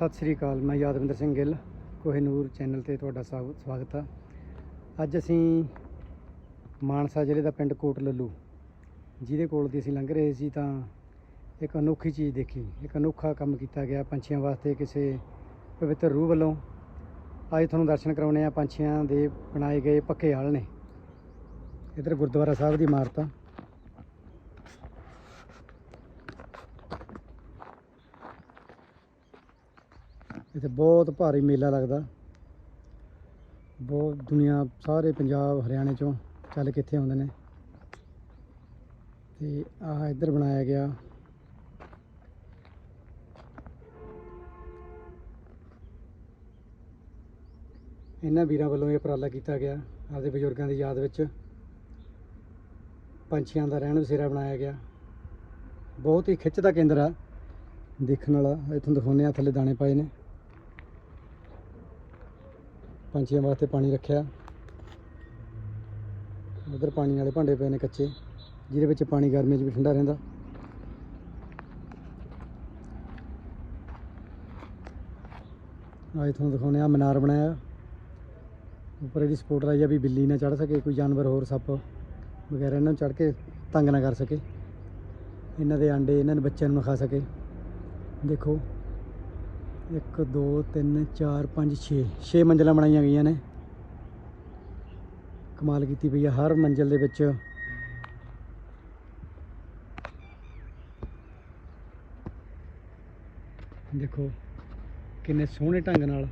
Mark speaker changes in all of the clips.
Speaker 1: ਸਤਿ ਸ੍ਰੀ ਅਕਾਲ, ਮੈਂ ਯਾਦਵਿੰਦਰ ਸਿੰਘ ਗਿੱਲ, ਕੋਹਿਨੂਰ ਚੈਨਲ ਤੇ ਤੁਹਾਡਾ ਸਵਾਗ- ਸਵਾਗਤ ਹੈ ਅੱਜ ਅਸੀਂ ਮਾਨਸਾ ਜ਼ਿਲ੍ਹੇ ਦਾ ਪਿੰਡ ਕੋਟ ਲੱਲੂ ਜਿਹਦੇ ਕੋਲ ਦੀ ਅਸੀਂ ਲੰਘ ਰਹੇ ਸੀ ਤਾਂ ਇੱਕ ਅਨੋਖੀ ਚੀਜ਼ ਦੇਖੀ। ਇੱਕ ਅਨੋਖਾ ਕੰਮ ਕੀਤਾ ਗਿਆ ਪੰਛੀਆਂ ਵਾਸਤੇ ਕਿਸੇ ਪਵਿੱਤਰ ਰੂਹ ਵੱਲੋਂ। ਅੱਜ ਤੁਹਾਨੂੰ ਦਰਸ਼ਨ ਕਰਾਉਣੇ ਆ ਪੰਛੀਆਂ ਦੇ ਬਣਾਏ ਗਏ ਪੱਕੇ ਹਾਲ ਨੇ। ਇੱਧਰ ਗੁਰਦੁਆਰਾ ਸਾਹਿਬ ਦੀ ਇਮਾਰਤ ਆ। ਇੱਥੇ ਬਹੁਤ ਭਾਰੀ ਮੇਲਾ ਲੱਗਦਾ। ਬਹੁਤ ਦੁਨੀਆ, ਸਾਰੇ ਪੰਜਾਬ, ਹਰਿਆਣੇ ਚੋਂ ਚੱਲ ਕੇ ਇੱਥੇ ਆਉਂਦੇ ਨੇ। ਤੇ ਆਹ ਇੱਧਰ ਬਣਾਇਆ ਗਿਆ। ਇਹਨਾਂ ਵੀਰਾਂ ਵੱਲੋਂ ਇਹ ਉਪਰਾਲਾ ਕੀਤਾ ਗਿਆ। ਆਪਦੇ ਬਜ਼ੁਰਗਾਂ ਦੀ ਯਾਦ ਵਿੱਚ ਪੰਛੀਆਂ ਦਾ ਰਹਿਣ ਬਸੇਰਾ ਬਣਾਇਆ ਗਿਆ। ਬਹੁਤ ਹੀ ਖਿੱਚ ਦਾ ਕੇਂਦਰ ਆ। ਦੇਖਣ ਵਾਲਾ, ਇੱਥੋਂ ਦਿਖਾਉਂਦੇ ਆ ਥੱਲੇ ਦਾਣੇ ਪਾਏ ਨੇ। ਪੰਛੀਆਂ ਵਾਸਤੇ ਪਾਣੀ ਰੱਖਿਆ। ਉਧਰ ਪਾਣੀ ਵਾਲੇ ਭਾਂਡੇ ਪਏ ਨੇ ਕੱਚੇ, ਜਿਹਦੇ ਵਿੱਚ ਪਾਣੀ ਗਰਮੀ 'ਚ ਵੀ ਠੰਡਾ ਰਹਿੰਦਾ। ਆਹ ਤੁਹਾਨੂੰ ਦਿਖਾਉਂਦੇ ਆ ਮਨਾਰ ਬਣਾਇਆ। ਉੱਪਰ ਇਹਦੀ ਸਪੋਰਟ ਲਾਈ ਆ ਵੀ ਬਿੱਲੀ ਨਾ ਚੜ ਸਕੇ, ਕੋਈ ਜਾਨਵਰ ਹੋਰ ਸੱਪ ਵਗੈਰਾ ਇਹਨਾਂ ਨੂੰ ਚੜ ਕੇ ਤੰਗ ਨਾ ਕਰ ਸਕੇ। ਇਹਨਾਂ ਦੇ ਆਂਡੇ ਇਹਨਾਂ ਦੇ ਬੱਚਿਆਂ ਨੂੰ ਨਾ ਖਾ ਸਕੇ। ਦੇਖੋ। 1 2 3 4 5 6 6 ਮੰਜ਼ਲਾਂ ਬਣਾਈਆਂ ਗਈਆਂ ਨੇ। ਕਮਾਲ ਕੀਤੀ ਪਈ ਆ ਹਰ ਮੰਜ਼ਲ ਦੇ ਵਿੱਚ। ਦੇਖੋ, ਕਿੰਨੇ ਸੋਹਣੇ ਢੰਗ ਨਾਲ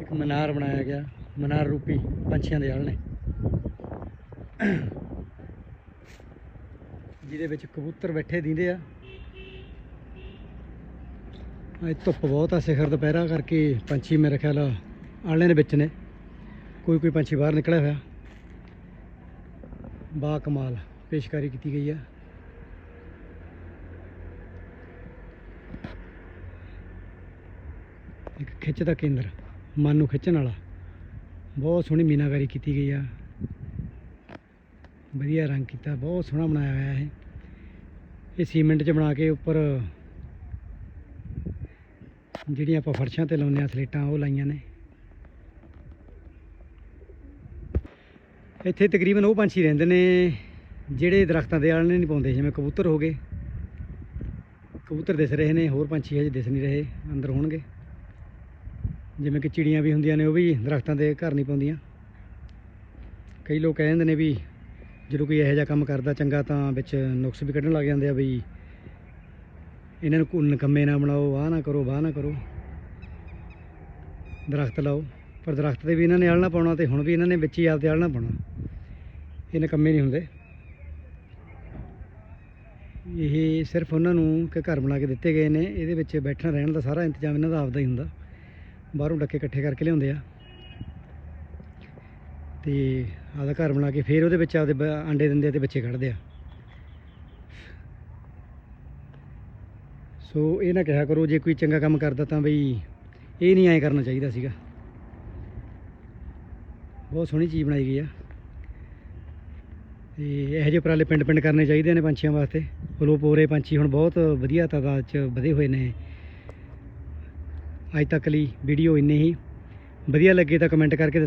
Speaker 1: ਇੱਕ ਮਨਾਰ ਬਣਾਇਆ ਗਿਆ। ਮਨਾਰ ਰੂਪੀ ਪੰਛੀਆਂ ਦੇ ਹਲ ਨੇ। ਜਿਹਦੇ ਵਿੱਚ ਕਬੂਤਰ ਬੈਠੇ ਦਿੰਦੇ ਆ। ਅੱਜ ਧੁੱਪ ਬਹੁਤ ਆ, ਸਿਖਰ ਦੁਪਹਿਰਾ ਕਰਕੇ ਪੰਛੀ ਮੇਰੇ ਖਿਆਲ ਆਲਣੇ ਦੇ ਵਿੱਚ ਨੇ। ਕੋਈ ਕੋਈ ਪੰਛੀ ਬਾਹਰ ਨਿਕਲਿਆ ਹੋਇਆ। ਬਾ ਕਮਾਲ, ਪੇਸ਼ਕਾਰੀ ਕੀਤੀ ਗਈ ਆ। ਇੱਕ ਖਿੱਚ ਦਾ ਕੇਂਦਰ, ਮਨ ਨੂੰ ਖਿੱਚਣ ਵਾਲਾ। ਬਹੁਤ ਸੋਹਣੀ ਮੀਨਾਕਾਰੀ ਕੀਤੀ ਗਈ ਆ। ਵਧੀਆ ਰੰਗ ਕੀਤਾ, ਬਹੁਤ ਸੋਹਣਾ ਬਣਾਇਆ ਹੋਇਆ ਇਹ। ਇਹ ਸੀਮੈਂਟ 'ਚ ਬਣਾ ਕੇ ਉੱਪਰ ਜਿਹੜੀਆਂ ਆਪਾਂ ਫਰਸ਼ਾਂ ਤੇ ਲਾਉਂਦੇ ਆ, ਸਲੇਟਾਂ, ਉਹ ਲਾਈਆਂ ਨੇ। ਇੱਥੇ ਤਕਰੀਬਨ ਉਹ ਪੰਛੀ ਰਹਿੰਦੇ ਨੇ, ਜਿਹੜੇ ਦਰਖਤਾਂ ਦੇ ਆਲਣੇ ਨਹੀਂ ਪਾਉਂਦੇ, ਜਿਵੇਂ ਕਬੂਤਰ ਹੋ ਗਏ। ਕਬੂਤਰ ਦਿਸ ਰਹੇ ਨੇ, ਹੋਰ ਪੰਛੀ ਹਜੇ ਦਿਸ ਨਹੀਂ ਰਹੇ, ਅੰਦਰ ਹੋਣਗੇ। ਜਿਵੇਂ ਕਿ ਚਿੜੀਆਂ ਵੀ ਹੁੰਦੀਆਂ ਨੇ, ਉਹ ਵੀ ਦਰਖਤਾਂ ਦੇ ਘਰ ਨਹੀਂ ਪਾਉਂਦੀਆਂ। ਕਈ ਲੋਕ ਕਹਿੰਦੇ ਨੇ ਵੀ, ਜਦੋਂ ਕੋਈ ਇਹੋ ਜਿਹਾ ਕੰਮ ਕਰਦਾ, ਚੰਗਾ ਤਾਂ ਵਿੱਚ ਨੁਕਸ ਵੀ ਕੱਢਣ ਲੱਗ ਜਾਂਦੇ ਆ, ਵੀ ਇਹਨਾਂ ਨੂੰ ਕੋਈ ਨਾ ਬਣਾਓ, ਵਾਹ ਨਾ ਕਰੋ, ਵਾਹ ਨਾ ਕਰੋ। ਦਰਖਤ ਲਾਓ, ਪਰ ਦਰਖਤ ਤੇ ਵੀ ਇਹਨਾਂ ਨੇ ਆਲਣਾ ਪਾਉਣਾ ਤੇ ਹੁਣ ਵੀ ਇਹਨਾਂ ਨੇ ਵਿੱਚ ਹੀ ਆਪਦੇ ਆਲਣਾ ਪਾਉਣਾ। ਇਹ ਨਕੰਮੇ ਨਹੀਂ ਹੁੰਦੇ। ਇਹ ਸਿਰਫ ਉਹਨਾਂ ਨੂੰ ਕਿ ਘਰ ਬਣਾ ਕੇ ਦਿੱਤੇ ਗਏ ਨੇ, ਇਹਦੇ ਵਿੱਚ ਬੈਠਣ, ਰਹਿਣ ਦਾ ਸਾਰਾ ਇੰਤਜ਼ਾਮ ਇਹਨਾਂ ਦਾ ਆਪਦਾ ਹੀ ਹੁੰਦਾ। ਬਾਹਰੋਂ ਡੱਕੇ ਇਕੱਠੇ ਕਰਕੇ ਲਿਆਉਂਦੇ ਆ। ਤੇ ਆਪਦਾ ਘਰ ਬਣਾ ਕੇ ਫਿਰ ਉਹਦੇ ਵਿੱਚ ਆਪਦੇ ਬ- ਆਂਡੇ ਦਿੰਦੇ ਆ ਤੇ ਬੱਚੇ ਕੱਢਦੇ ਆ। ਸੋ ਇਹ ਨਾ ਕਿਹਾ ਕਰੋ, ਜੇ ਕੋਈ ਚੰਗਾ ਕੰਮ ਕਰਦਾ ਤਾਂ ਬਈ ਇਹ ਨਹੀਂ ਐਂ ਕਰਨਾ ਚਾਹੀਦਾ ਸੀਗਾ। ਬਹੁਤ ਸੋਹਣੀ ਚੀਜ਼ ਬਣਾਈ ਗਈ ਆ। ਤੇ ਇਹੋ ਜਿਹੇ ਉਪਰਾਲੇ ਪਿੰਡ ਪਿੰਡ ਕਰਨੇ ਚਾਹੀਦੇ ਨੇ ਪੰਛੀਆਂ ਵਾਸਤੇ। ਅਲੋਪ ਹੋ ਰਹੇ ਪੰਛੀ ਹੁਣ ਬਹੁਤ ਵਧੀਆ ਤਾਦਾਦ 'ਚ ਵਧੇ ਹੋਏ ਨੇ। ਅੱਜ ਤੱਕ ਲਈ ਵੀਡੀਓ ਇੰਨੇ ਹੀ। ਵਧੀਆ ਲੱਗੇ ਤਾਂ ਕਮੈਂਟ ਕਰਕੇ ਦੱਸੋ